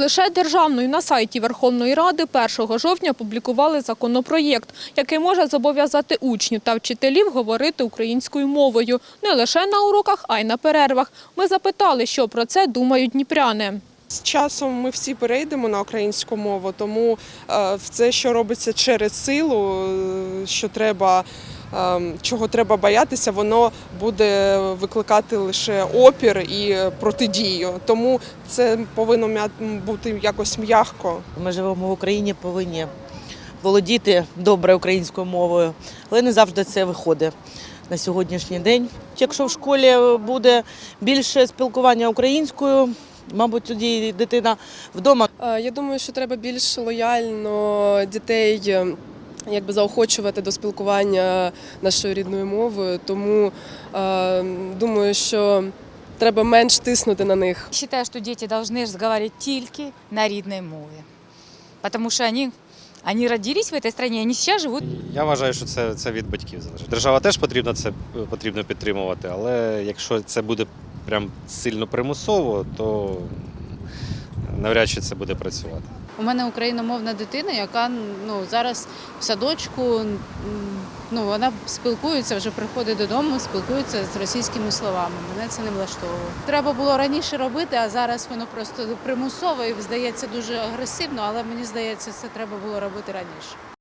Лише державною на сайті Верховної Ради 1 жовтня публікували законопроєкт, який може зобов'язати учнів та вчителів говорити українською мовою не лише на уроках, а й на перервах. Ми запитали, що про це думають дніпряни. З часом ми всі перейдемо на українську мову, тому це, що робиться через силу, е, що треба, чого треба боятися, воно буде викликати лише опір і протидію. Тому це повинно м'я- бути якось м'яко. Ми живемо в Україні, повинні володіти добре українською мовою, але не завжди це виходить на сьогоднішній день. Якщо в школі буде більше спілкування українською, мабуть, тоді дитина вдома Е, Я думаю, що треба більш лояльно дітей е, якби заохочувати до спілкування нашою рідною мовою. Тому е, думаю, що треба менш тиснути на них. Считаю, что дети должны разговаривать только на рідній мові. Потому что они, они родились в этой стране, они сейчас живут Я вважаю, що це, це від батьків залежить. Держава теж потрібно це потрібно підтримувати, але якщо це буде прям сильно примусово, то навряд чи це буде працювати. У мене україномовна дитина, яка ну зараз в садочку. Ну вона спілкується, вже приходить додому, спілкується з російськими словами. Мене це не влаштовує. Треба було раніше робити, а зараз воно просто примусово і здається дуже агресивно, але мені здається, це треба було робити раніше.